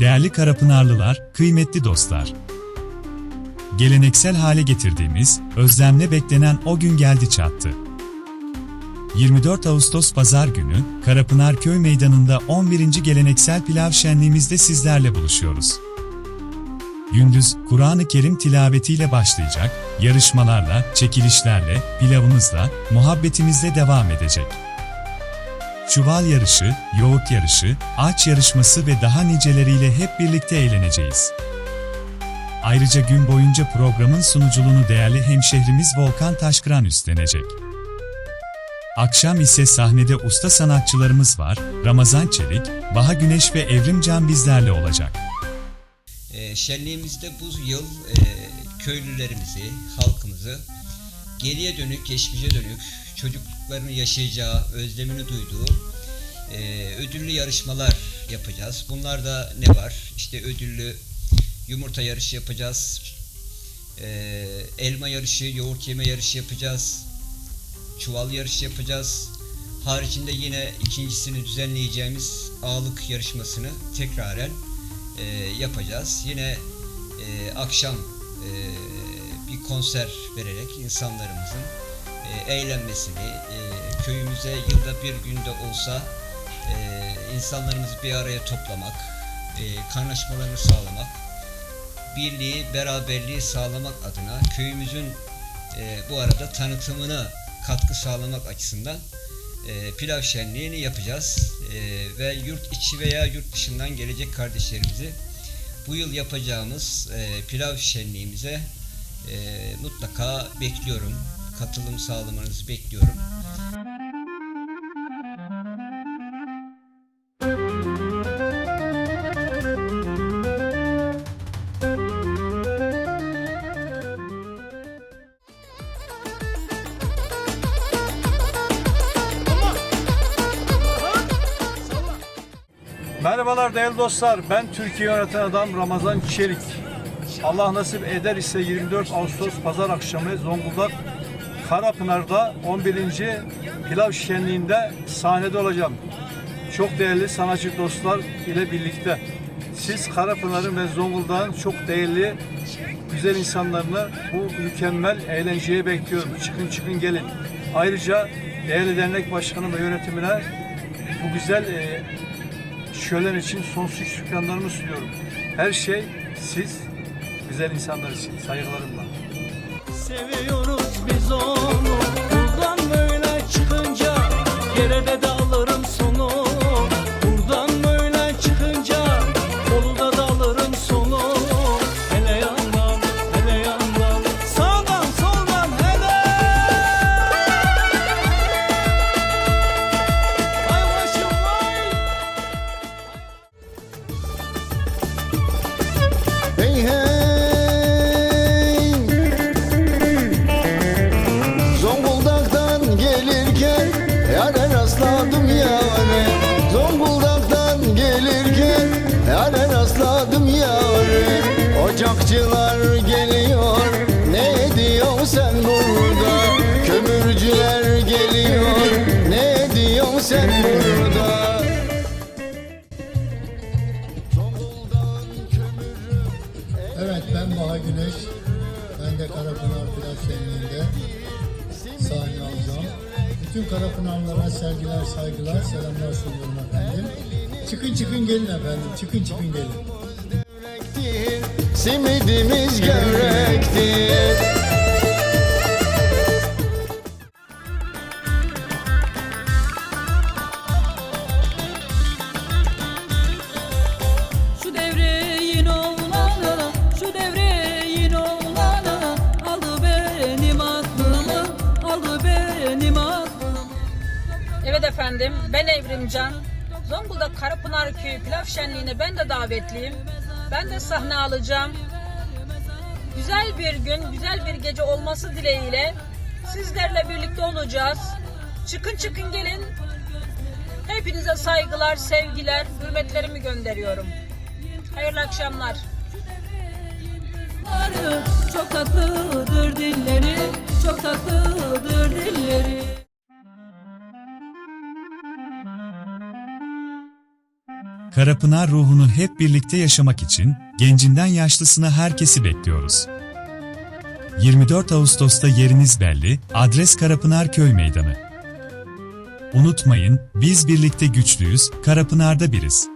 Değerli Karapınarlılar, kıymetli dostlar. Geleneksel hale getirdiğimiz, özlemle beklenen o gün geldi çattı. 24 Ağustos Pazar günü, Karapınar Köy Meydanı'nda 11. geleneksel pilav şenliğimizde sizlerle buluşuyoruz. Gündüz, Kur'an-ı Kerim tilavetiyle başlayacak, yarışmalarla, çekilişlerle, pilavımızla, muhabbetimizle devam edecek. Çuval yarışı, yoğurt yarışı, ağaç yarışması ve daha niceleriyle hep birlikte eğleneceğiz. Ayrıca gün boyunca programın sunuculuğunu değerli hemşehrimiz Volkan Taşkıran üstlenecek. Akşam ise sahnede usta sanatçılarımız var, Ramazan Çelik, Baha Güneş ve Evrim Can bizlerle olacak. E, şenliğimizde bu yıl e, köylülerimizi, halkımızı geriye dönük, geçmişe dönük, çocuklarının yaşayacağı, özlemini duyduğu e, ödüllü yarışmalar yapacağız. Bunlarda ne var? İşte ödüllü yumurta yarışı yapacağız, e, elma yarışı, yoğurt yeme yarışı yapacağız, çuval yarışı yapacağız. Haricinde yine ikincisini düzenleyeceğimiz ağlık yarışmasını tekraren e, yapacağız. Yine e, akşam e, bir konser vererek insanlarımızın e, eğlenmesini, e, köyümüze yılda bir günde olsa e, insanlarımızı bir araya toplamak, e, kaynaşmalarını sağlamak, birliği, beraberliği sağlamak adına köyümüzün e, bu arada tanıtımına katkı sağlamak açısından e, pilav şenliğini yapacağız. E, ve yurt içi veya yurt dışından gelecek kardeşlerimizi bu yıl yapacağımız e, pilav şenliğimize e, mutlaka bekliyorum. Katılım sağlamanızı bekliyorum. Merhabalar değerli dostlar. Ben Türkiye yöneten adam Ramazan Çelik. Allah nasip eder ise 24 Ağustos Pazar akşamı Zonguldak Karapınar'da 11. Pilav Şenliği'nde sahnede olacağım. Çok değerli sanatçı dostlar ile birlikte. Siz Karapınar'ın ve Zonguldak'ın çok değerli güzel insanlarını bu mükemmel eğlenceye bekliyorum. Çıkın çıkın gelin. Ayrıca değerli dernek başkanı ve yönetimine bu güzel e, şölen için sonsuz şükranlarımı sunuyorum. Her şey siz güzel insanlar için saygılarımla. Seviyoruz biz onu. Buradan böyle çıkınca Yere de dağlarım sonu. Buradan böyle çıkınca Kolu da dağlarım sonu. Hele yandan hele yandan. Sağdan soldan hele. Ay başım vay. Hey hey rastladım yare Zonguldak'tan gelirken Yare rastladım yare Ocakçılar geliyor Ne diyorsun sen burada Kömürcüler geliyor Ne diyorsun sen burada Evet ben Baha Güneş. Ben de Karapınar Pilav Şenliği'nde sahne alacağım. Bütün Karapınarlara sevgiler, saygılar, selamlar sunuyorum efendim. Çıkın çıkın gelin efendim, çıkın çıkın gelin. Simidimiz gevrektir. Efendim, ben Evrimcan. Zonguldak Karapınar Köyü Pilav Şenliği'ne ben de davetliyim. Ben de sahne alacağım. Güzel bir gün, güzel bir gece olması dileğiyle sizlerle birlikte olacağız. Çıkın çıkın gelin. Hepinize saygılar, sevgiler, hürmetlerimi gönderiyorum. Hayırlı akşamlar. Çok tatlıdır dilleri, çok tatlıdır Karapınar ruhunu hep birlikte yaşamak için gencinden yaşlısına herkesi bekliyoruz. 24 Ağustos'ta yeriniz belli, adres Karapınar Köy Meydanı. Unutmayın, biz birlikte güçlüyüz, Karapınar'da biriz.